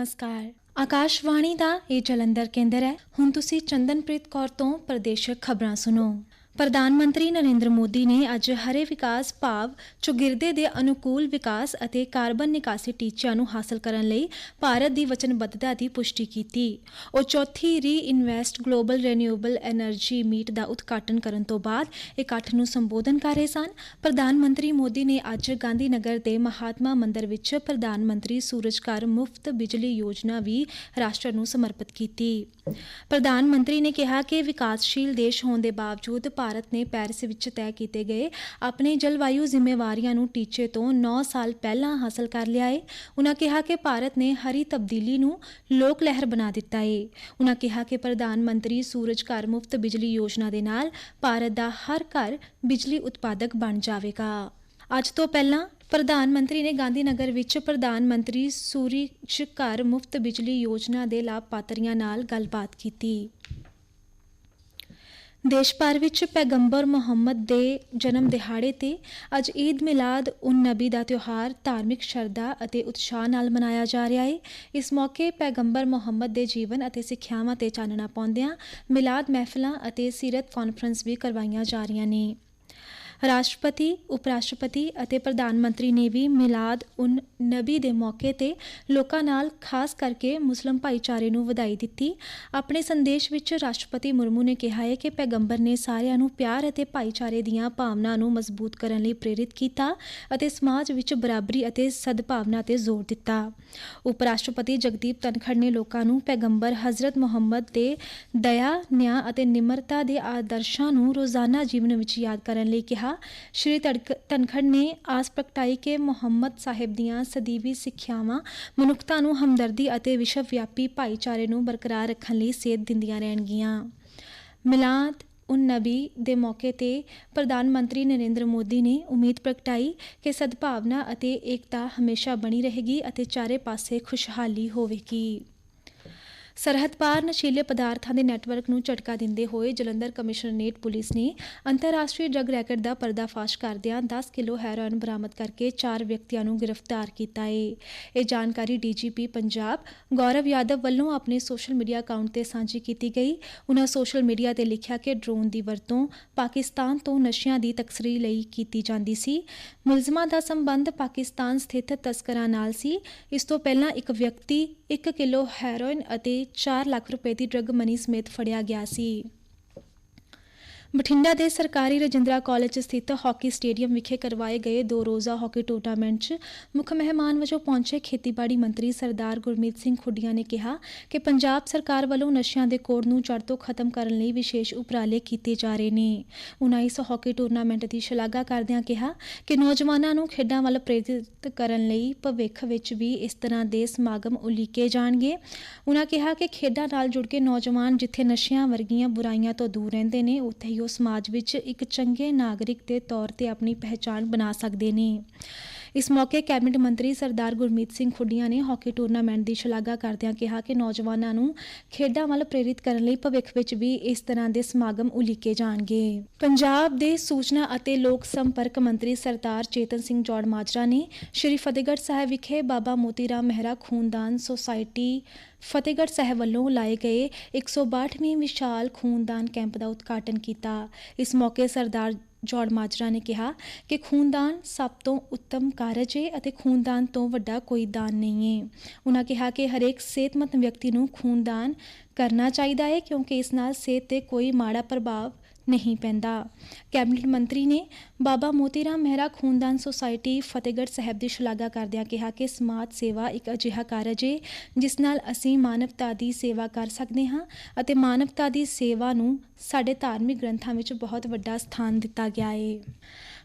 ਨਮਸਕਾਰ। ਆਕਾਸ਼ਵਾਣੀ ਦਾ ਇਹ ਜਲੰਧਰ ਕੇਂਦਰ ਹੈ। ਹੁਣ ਤੁਸੀਂ ਚੰਦਨਪ੍ਰੀਤ ਕੌਰ ਤੋਂ ਪ੍ਰਦੇਸ਼ਕ ਖਬਰਾਂ ਸੁਣੋ। ਪ੍ਰਧਾਨ ਮੰਤਰੀ ਨਰਿੰਦਰ ਮੋਦੀ ਨੇ ਅੱਜ ਹਰੇ ਵਿਕਾਸ ਭਾਵ, ਚੁਗਿਰਦੇ ਦੇ ਅਨੁਕੂਲ ਵਿਕਾਸ ਅਤੇ ਕਾਰਬਨ ਨਿਕਾਸੀ ਟੀਚਿਆਂ ਨੂੰ ਹਾਸਲ ਕਰਨ ਲਈ ਭਾਰਤ ਦੀ ਵਚਨਬੱਧਤਾ ਦੀ ਪੁਸ਼ਟੀ ਕੀਤੀ। ਉਹ ਚੌਥੀ reinvest global renewable energy meet ਦਾ ਉਦਘਾਟਨ ਕਰਨ ਤੋਂ ਬਾਅਦ ਇਕੱਠ ਨੂੰ ਸੰਬੋਧਨ ਕਰ ਰਹੇ ਸਨ। ਪ੍ਰਧਾਨ ਮੰਤਰੀ ਮੋਦੀ ਨੇ ਅੱਜ ਗਾਂਧੀ ਨਗਰ ਦੇ ਮਹਾਤਮਾ ਮੰਦਿਰ ਵਿੱਚ ਪ੍ਰਧਾਨ ਮੰਤਰੀ ਸੂਰਜਕਾਰ ਮੁਫਤ ਬਿਜਲੀ ਯੋਜਨਾ ਵੀ ਰਾਸ਼ਟਰ ਨੂੰ ਸਮਰਪਿਤ ਕੀਤੀ। ਪ੍ਰਧਾਨ ਮੰਤਰੀ ਨੇ ਕਿਹਾ ਕਿ ਵਿਕਾਸਸ਼ੀਲ ਦੇਸ਼ ਹੋਣ ਦੇ ਬਾਵਜੂਦ ਭਾਰਤ ਨੇ ਪੈਰਿਸ ਵਿੱਚ ਤੈਅ ਕੀਤੇ ਗਏ ਆਪਣੇ ਜਲਵਾਯੂ ਜ਼ਿੰਮੇਵਾਰੀਆਂ ਨੂੰ ਟੀਚੇ ਤੋਂ 9 ਸਾਲ ਪਹਿਲਾਂ ਹਾਸਲ ਕਰ ਲਿਆ ਹੈ ਉਨ੍ਹਾਂ ਕਿਹਾ ਕਿ ਭਾਰਤ ਨੇ ਹਰੀ ਤਬਦੀਲੀ ਨੂੰ ਲੋਕ ਲਹਿਰ ਬਣਾ ਦਿੱਤਾ ਹੈ ਉਨ੍ਹਾਂ ਕਿਹਾ ਕਿ ਪ੍ਰਧਾਨ ਮੰਤਰੀ ਸੂਰਜ ਘਰ ਮੁਫਤ ਬਿਜਲੀ ਯੋਜਨਾ ਦੇ ਨਾਲ ਭਾਰਤ ਦਾ ਹਰ ਘਰ ਬਿਜਲੀ ਉਤਪਾਦਕ ਬਣ ਜਾਵੇਗਾ। ਅੱਜ ਤੋਂ ਪਹਿਲਾਂ ਪ੍ਰਧਾਨ ਮੰਤਰੀ ਨੇ ਗਾਂਧੀ ਨਗਰ ਵਿੱਚ ਪ੍ਰਧਾਨ ਮੰਤਰੀ ਸੂਰਜ ਘਰ ਮੁਫਤ ਬਿਜਲੀ ਯੋਜਨਾ ਦੇ ਲਾਭਪਾਤਰੀਆਂ ਨਾਲ ਗੱਲਬਾਤ ਕੀਤੀ। ਦੇਸ਼ ਭਰ ਵਿੱਚ ਪੈਗੰਬਰ ਮੁਹੰਮਦ ਦੇ ਜਨਮ ਦਿਹਾੜੇ ਤੇ ਅੱਜ ਈਦ ਮਿਲਾਦ ਉਨ ਨਬੀ ਦਾ ਤਿਉਹਾਰ ਧਾਰਮਿਕ ਸ਼ਰਧਾ ਅਤੇ ਉਤਸ਼ਾਹ ਨਾਲ ਮਨਾਇਆ ਜਾ ਰਿਹਾ ਹੈ ਇਸ ਮੌਕੇ ਪੈਗੰਬਰ ਮੁਹੰਮਦ ਦੇ ਜੀਵਨ ਅਤੇ ਸਿੱਖਿਆਵਾਂ ਤੇ ਚਾਨਣਾ ਪਾਉਂਦਿਆਂ ਮਿਲਾਦ ਮਹਿਫਲਾਂ ਅਤੇ ਸੀਰਤ ਕਾਨਫਰੰਸ ਵੀ ਕਰਵਾਈਆਂ ਜਾ ਰਹੀਆਂ ਨੇ। ਰਾਸ਼ਟਰਪਤੀ ਉਪ ਰਾਸ਼ਟਰਪਤੀ ਅਤੇ ਪ੍ਰਧਾਨ ਮੰਤਰੀ ਨੇ ਵੀ ਮਿਲਾਦ ਉਨ ਨਬੀ ਦੇ ਮੌਕੇ ਤੇ ਲੋਕਾਂ ਨਾਲ ਖਾਸ ਕਰਕੇ ਮੁਸਲਮ ਭਾਈਚਾਰੇ ਨੂੰ ਵਧਾਈ ਦਿੱਤੀ। ਆਪਣੇ ਸੰਦੇਸ਼ ਵਿੱਚ ਰਾਸ਼ਟਰਪਤੀ ਮੁਰਮੂ ਨੇ ਕਿਹਾ ਹੈ ਕਿ ਪੈਗੰਬਰ ਨੇ ਸਾਰਿਆਂ ਨੂੰ ਪਿਆਰ ਅਤੇ ਭਾਈਚਾਰੇ ਦੀਆਂ ਭਾਵਨਾ ਨੂੰ ਮਜ਼ਬੂਤ ਕਰਨ ਲਈ ਪ੍ਰੇਰਿਤ ਕੀਤਾ ਅਤੇ ਸਮਾਜ ਵਿੱਚ ਬਰਾਬਰੀ ਅਤੇ ਸਦਭਾਵਨਾ ਤੇ ਜ਼ੋਰ ਦਿੱਤਾ। ਉਪ ਰਾਸ਼ਟਰਪਤੀ ਜਗਦੀਪ ਧਨਖੜ ਨੇ ਲੋਕਾਂ ਨੂੰ ਪੈਗੰਬਰ ਹਜ਼ਰਤ ਮੁਹੰਮਦ ਦੇ ਦਇਆ, ਨਿਆਂ ਅਤੇ ਨਿਮਰਤਾ ਦੇ ਆਦਰਸ਼ਾਂ ਨੂੰ ਰੋਜ਼ਾਨਾ ਜੀਵਨ ਵਿੱਚ ਯਾਦ ਕਰਨ ਲਈ ਕਿਹਾ ਸ਼੍ਰੀ ਤੜਕ- ਧਨਖੜ ਨੇ ਆਸ ਪ੍ਰਗਟਾਈ ਕਿ ਮੁਹੰਮਦ ਸਾਹਿਬ ਦੀਆਂ ਸਦੀਵੀ ਸਿੱਖਿਆਵਾਂ ਮਨੁੱਖਤਾ ਨੂੰ ਹਮਦਰਦੀ ਅਤੇ ਵਿਸ਼ਵ ਵਿਆਪੀ ਭਾਈਚਾਰੇ ਨੂੰ ਬਰਕਰਾਰ ਰੱਖਣ ਲਈ ਸੇਧ ਦਿੰਦੀਆਂ ਰਹਿਣਗੀਆਂ। ਮਿਲਾਦ ਉਨ ਨਬੀ ਦੇ ਮੌਕੇ ਤੇ ਪ੍ਰਧਾਨ ਮੰਤਰੀ ਨਰਿੰਦਰ ਮੋਦੀ ਨੇ ਉਮੀਦ ਪ੍ਰਗਟਾਈ ਕਿ ਸਦਭਾਵਨਾ ਅਤੇ ਏਕਤਾ ਹਮੇਸ਼ਾ ਬਣੀ ਰਹੇਗੀ ਅਤੇ ਚਾਰੇ ਪਾਸੇ ਖੁਸ਼ਹਾਲੀ ਹੋਵੇਗੀ। ਸਰਹੱਦ ਪਾਰ ਨਸ਼ੀਲੇ ਪਦਾਰਥਾਂ ਦੇ ਨੈਟਵਰਕ ਨੂੰ ਝਟਕਾ ਦਿੰਦੇ ਹੋਏ ਜਲੰਧਰ ਕਮਿਸ਼ਨਰੇਟ ਪੁਲਿਸ ਨੇ ਅੰਤਰਰਾਸ਼ਟਰੀ ਡਰੱਗ ਰੈਕਟ ਦਾ ਪਰਦਾਫਾਸ਼ ਕਰਦਿਆਂ 10 ਕਿਲੋ ਹੈਰੋਇਨ ਬਰਾਮਦ ਕਰਕੇ ਚਾਰ ਵਿਅਕਤੀਆਂ ਨੂੰ ਗ੍ਰਿਫਤਾਰ ਕੀਤਾ ਹੈ ਇਹ ਜਾਣਕਾਰੀ ਡੀਜੀਪੀ ਪੰਜਾਬ ਗੌਰਵ ਯਾਦਵ ਵੱਲੋਂ ਆਪਣੇ ਸੋਸ਼ਲ ਮੀਡੀਆ ਅਕਾਊਂਟ ਤੇ ਸਾਂਝੀ ਕੀਤੀ ਗਈ। ਉਹਨਾਂ ਸੋਸ਼ਲ ਮੀਡੀਆ ਤੇ ਲਿਖਿਆ ਕਿ ਡਰੋਨ ਦੀ ਵਰਤੋਂ ਪਾਕਿਸਤਾਨ ਤੋਂ ਨਸ਼ਿਆਂ ਦੀ ਤਕਸਰੀ ਲਈ ਕੀਤੀ ਜਾਂਦੀ ਸੀ। ਮੁਲਜ਼ਮਾਂ ਦਾ ਸੰਬੰਧ ਪਾਕਿਸਤਾਨ ਸਥਿਤ ਤਸਕਰਾਂ ਨਾਲ ਸੀ। ਇਸ ਤੋਂ ਪਹਿਲਾਂ ਇੱਕ ਵਿਅਕਤੀ 1 ਕਿਲੋ ਹੈਰੋਇਨ ਅਤੇ 4 ਲੱਖ ਰੁਪਏ ਦੀ ਡਰੱਗ ਮਨੀ ਸਮੇਤ ਫੜਿਆ ਗਿਆ ਸੀ। ਬਠਿੰਡਾ ਦੇ ਸਰਕਾਰੀ ਰਜਿੰਦਰਾ ਕਾਲਜ ਸਥਿਤ ਹਾਕੀ ਸਟੇਡੀਅਮ ਵਿਖੇ ਕਰਵਾਏ ਗਏ ਦੋ ਰੋਜ਼ਾ ਹਾਕੀ ਟੂਰਨਾਮੈਂਟ 'ਚ ਮੁੱਖ ਮਹਿਮਾਨ ਵਜੋਂ ਪਹੁੰਚੇ ਖੇਤੀਬਾੜੀ ਮੰਤਰੀ ਸਰਦਾਰ ਗੁਰਮੀਤ ਸਿੰਘ ਖੁੱਡੀਆਂ ਨੇ ਕਿਹਾ ਕਿ ਪੰਜਾਬ ਸਰਕਾਰ ਵੱਲੋਂ ਨਸ਼ਿਆਂ ਦੇ ਕੋੜ ਨੂੰ ਜੜ ਤੋਂ ਖਤਮ ਕਰਨ ਲਈ ਵਿਸ਼ੇਸ਼ ਉਪਰਾਲੇ ਕੀਤੇ ਜਾ ਰਹੇ ਨੇ। ਉਨ੍ਹਾਂ ਇਸ ਹਾਕੀ ਟੂਰਨਾਮੈਂਟ ਦੀ ਸ਼ਲਾਘਾ ਕਰਦਿਆਂ ਕਿਹਾ ਕਿ ਨੌਜਵਾਨਾਂ ਨੂੰ ਖੇਡਾਂ ਵੱਲ ਪ੍ਰੇਰਿਤ ਕਰਨ ਲਈ ਭਵਿੱਖ ਵਿੱਚ ਵੀ ਇਸ ਤਰ੍ਹਾਂ ਦੇ ਸਮਾਗਮ ਉਲੀਕੇ ਜਾਣਗੇ। ਉਨ੍ਹਾਂ ਕਿਹਾ ਕਿ ਖੇਡਾਂ ਨਾਲ ਜੁੜ ਕੇ ਨੌਜਵਾਨ ਜਿੱਥੇ ਨਸ਼ਿਆਂ ਵਰਗੀਆਂ ਬੁਰਾਈਆਂ ਤੋਂ ਦੂਰ ਰਹਿੰਦੇ ਨੇ, ਉੱਥੇ ਹੀ ਉਹ ਸਮਾਜ ਵਿੱਚ ਇੱਕ ਚੰਗੇ ਨਾਗਰਿਕ ਦੇ ਤੌਰ ਤੇ ਆਪਣੀ ਪਹਿਚਾਣ ਬਣਾ ਸਕਦੇ ਨੇ। ਇਸ ਮੌਕੇ ਕੈਬਨਿਟ ਮੰਤਰੀ ਸਰਦਾਰ ਗੁਰਮੀਤ ਸਿੰਘ ਖੁੱਡੀਆਂ ਨੇ ਹਾਕੀ ਟੂਰਨਾਮੈਂਟ ਦੀ ਸ਼ਲਾਘਾ ਕਰਦਿਆਂ ਕਿਹਾ ਕਿ ਨੌਜਵਾਨਾਂ ਨੂੰ ਖੇਡਾਂ ਵੱਲ ਪ੍ਰੇਰਿਤ ਕਰਨ ਲਈ ਭਵਿੱਖ ਵਿੱਚ ਵੀ ਇਸ ਤਰ੍ਹਾਂ ਦੇ ਸਮਾਗਮ ਉਲੀਕੇ ਜਾਣਗੇ। ਪੰਜਾਬ ਦੇ ਸੂਚਨਾ ਅਤੇ ਲੋਕ ਸੰਪਰਕ ਮੰਤਰੀ ਸਰਦਾਰ ਚੇਤਨ ਸਿੰਘ ਜੌੜ ਮਾਜਰਾ ਨੇ ਸ਼੍ਰੀ ਫਤਿਹਗੜ੍ਹ ਸਾਹਿਬ ਵਿਖੇ ਬਾਬਾ ਮੋਤੀ ਰਾਮ ਮਹਿਰਾ ਖੂਨਦਾਨ ਸੁਸਾਇਟੀ ਫਤਿਹਗੜ੍ਹ ਸਾਹਿਬ ਵੱਲੋਂ ਲਾਏ ਗਏ 162ਵੀਂ ਵਿਸ਼ਾਲ ਖੂਨਦਾਨ ਕੈਂਪ ਦਾ ਉਦਘਾਟਨ ਕੀਤਾ। ਇਸ ਮੌਕੇ ਸਰਦਾਰ ਜੌੜ ਮਾਜਰਾ ਨੇ ਕਿਹਾ ਕਿ ਖੂਨਦਾਨ ਸਭ ਤੋਂ ਉੱਤਮ ਕਾਰਜ ਹੈ ਅਤੇ ਖੂਨਦਾਨ ਤੋਂ ਵੱਡਾ ਕੋਈ ਦਾਨ ਨਹੀਂ ਹੈ ਉਹਨਾਂ ਕਿਹਾ ਕਿ ਹਰੇਕ ਸਿਹਤਮੰਦ ਵਿਅਕਤੀ ਨੂੰ ਖੂਨਦਾਨ ਕਰਨਾ ਚਾਹੀਦਾ ਹੈ ਕਿਉਂਕਿ ਇਸ ਨਾਲ ਸਿਹਤ ਤੇ ਕੋਈ ਮਾੜਾ ਪ੍ਰਭਾਵ ਨਹੀਂ ਪੈਂਦਾ। ਕੈਬਨਿਟ ਮੰਤਰੀ ਨੇ ਬਾਬਾ ਮੋਤੀ ਰਾਮ ਮਹਿਰਾ ਖੂਨਦਾਨ ਸੁਸਾਇਟੀ ਫਤਿਹਗੜ੍ਹ ਸਾਹਿਬ ਦੀ ਸ਼ਲਾਘਾ ਕਰਦਿਆਂ ਕਿਹਾ ਕਿ ਸਮਾਜ ਸੇਵਾ ਇੱਕ ਅਜਿਹਾ ਕਾਰਜ ਹੈ ਜਿਸ ਨਾਲ ਅਸੀਂ ਮਾਨਵਤਾ ਦੀ ਸੇਵਾ ਕਰ ਸਕਦੇ ਹਾਂ ਅਤੇ ਮਾਨਵਤਾ ਦੀ ਸੇਵਾ ਨੂੰ ਸਾਡੇ ਧਾਰਮਿਕ ਗ੍ਰੰਥਾਂ ਵਿੱਚ ਬਹੁਤ ਵੱਡਾ ਸਥਾਨ ਦਿੱਤਾ ਗਿਆ ਹੈ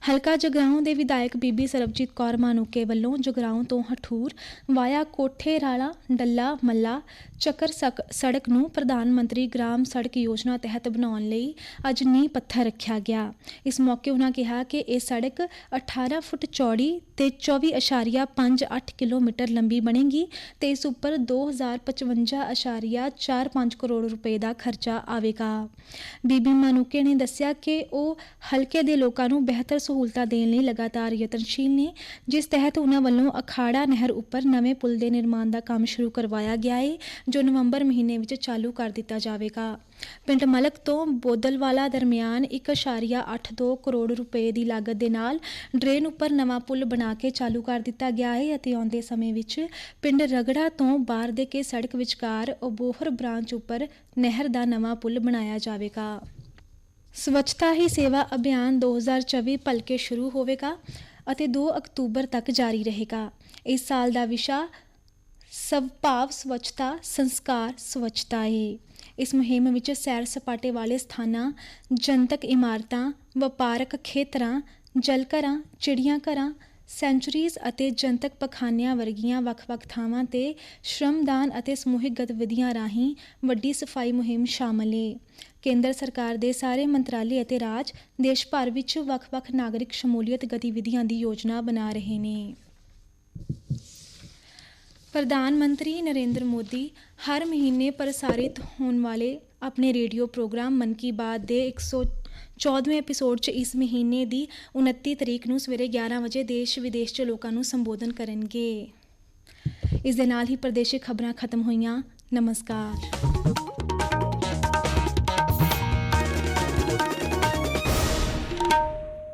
ਹਲਕਾ ਜਗਰਾਉਂ ਦੇ ਵਿਧਾਇਕ ਬੀਬੀ ਸਰਬਜੀਤ ਕੌਰ ਮਾਨੂਕੇ ਵੱਲੋਂ ਜਗਰਾਉਂ ਤੋਂ ਹਠੂਰ ਵਾਇਆ ਕੋਠੇ ਰਾਲਾ ਡੱਲਾ ਮੱਲਾ ਚੱਕਰ ਸੜਕ ਨੂੰ ਪ੍ਰਧਾਨ ਮੰਤਰੀ ਗ੍ਰਾਮ ਸੜਕ ਯੋਜਨਾ ਤਹਿਤ ਬਣਾਉਣ ਲਈ ਅੱਜ ਨੀਂਹ ਪੱਥਰ ਰੱਖਿਆ ਗਿਆ। ਇਸ ਮੌਕੇ ਉਹਨਾਂ ਕਿਹਾ ਕਿ ਇਹ ਸੜਕ 18 ਫੁੱਟ ਚੌੜੀ ਤੇ 24.58 ਕਿਲੋਮੀਟਰ ਲੰਬੀ ਬਣੇਗੀ ਤੇ ਇਸ ਉੱਪਰ 2055.45 ਕਰੋੜ ਰੁਪਏ ਦਾ ਖਰਚਾ ਆਵੇਗਾ। ਬੀਬੀ ਮਾਨੂਕੇ ਨੇ ਦੱਸਿਆ ਕਿ ਉਹ ਹਲਕੇ ਦੇ ਲੋਕਾਂ ਨੂੰ ਬਿਹਤਰ ਸਹੂਲਤਾਂ ਦੇਣ ਲਈ ਲਗਾਤਾਰ ਯਤਨਸ਼ੀਲ ਨੇ, ਜਿਸ ਤਹਿਤ ਉਹਨਾਂ ਵੱਲੋਂ ਅਖਾੜਾ ਨਹਿਰ ਉੱਪਰ ਨਵੇਂ ਪੁਲ ਦੇ ਨਿਰਮਾਣ ਦਾ ਕੰਮ ਸ਼ੁਰੂ ਕਰਵਾਇਆ ਗਿਆ ਹੈ ਜੋ ਨਵੰਬਰ ਮਹੀਨੇ ਵਿੱਚ ਚਾਲੂ ਕਰ ਦਿੱਤਾ ਜਾਵੇਗਾ। ਪਿੰਡ ਮਲਕ ਤੋਂ ਬੋਦਲਵਾਲਾ ਦਰਮਿਆਨ 1.82 ਕਰੋੜ ਰੁਪਏ ਦੀ ਲਾਗਤ ਦੇ ਨਾਲ ਡਰੇਨ ਉੱਪਰ ਨਵਾਂ ਪੁਲ ਬਣਾ ਕੇ ਚਾਲੂ ਕਰ ਦਿੱਤਾ ਗਿਆ ਹੈ ਅਤੇ ਆਉਂਦੇ ਸਮੇਂ ਵਿੱਚ ਪਿੰਡ ਰਗੜਾ ਤੋਂ ਬਾਹਰ ਦੇ ਕੇ ਸੜਕ ਵਿਚਕਾਰ ਓਬੋਹਰ ਬ੍ਰਾਂਚ ਉੱਪਰ ਨਹਿਰ ਦਾ ਨਵਾਂ ਪੁਲ ਬਣਾਇਆ ਜਾਵੇਗਾ। ਸਵੱਛਤਾ ਹੀ ਸੇਵਾ ਅਭਿਆਨ 2024 ਭਲਕੇ ਸ਼ੁਰੂ ਹੋਵੇਗਾ ਅਤੇ 2 ਅਕਤੂਬਰ ਤੱਕ ਜਾਰੀ ਰਹੇਗਾ। ਇਸ ਸਾਲ ਦਾ ਵਿਸ਼ਾ ਸਵਭਾਵ ਸਵੱਛਤਾ, ਸੰਸਕਾਰ ਸਵੱਛਤਾ ਹੈ ਇਸ ਮੁਹਿੰਮ ਵਿੱਚ ਸੈਰ ਸਪਾਟੇ ਵਾਲੇ ਸਥਾਨਾਂ, ਜਨਤਕ ਇਮਾਰਤਾਂ, ਵਪਾਰਕ ਖੇਤਰਾਂ ਜਲਘਰਾਂ ਚਿੜੀਆਂ ਘਰਾਂ ਸੈਂਚੁਰੀਜ਼ ਅਤੇ ਜਨਤਕ ਪਖਾਨਿਆਂ ਵਰਗੀਆਂ ਵੱਖ-ਵੱਖ ਥਾਵਾਂ ਤੇ ਸ਼ਰਮਦਾਨ ਅਤੇ ਸਮੂਹਿਕ ਗਤੀਵਿਧੀਆਂ ਰਾਹੀਂ ਵੱਡੀ ਸਫ਼ਾਈ ਮੁਹਿੰਮ ਸ਼ਾਮਲ ਏ। ਕੇਂਦਰ ਸਰਕਾਰ ਦੇ ਸਾਰੇ ਮੰਤਰਾਲੇ ਅਤੇ ਰਾਜ ਦੇਸ਼ ਭਰ ਵਿੱਚ ਵੱਖ-ਵੱਖ ਨਾਗਰਿਕ ਸ਼ਮੂਲੀਅਤ ਗਤੀਵਿਧੀਆਂ ਦੀ ਯੋਜਨਾ ਬਣਾ ਰਹੇ ਨੇ। ਪ੍ਰਧਾਨ ਮੰਤਰੀ ਨਰਿੰਦਰ ਮੋਦੀ ਹਰ ਮਹੀਨੇ ਪ੍ਰਸਾਰਿਤ ਹੋਣ ਵਾਲੇ ਆਪਣੇ ਰੇਡੀਓ ਪ੍ਰੋਗਰਾਮ ਮਨ ਕੀ ਬਾਤ ਦੇ 114ਵੇਂ ਐਪੀਸੋਡ 'ਚ ਇਸ ਮਹੀਨੇ ਦੀ 29 ਤਰੀਕ ਨੂੰ ਸਵੇਰੇ 11 ਵਜੇ ਦੇਸ਼ ਵਿਦੇਸ਼ 'ਚ ਲੋਕਾਂ ਨੂੰ ਸੰਬੋਧਨ ਕਰਨਗੇ। ਇਸ ਦੇ ਨਾਲ ਹੀ ਪ੍ਰਦੇਸ਼ਿਕ ਖਬਰਾਂ ਖਤਮ ਹੋਈਆਂ। ਨਮਸਕਾਰ।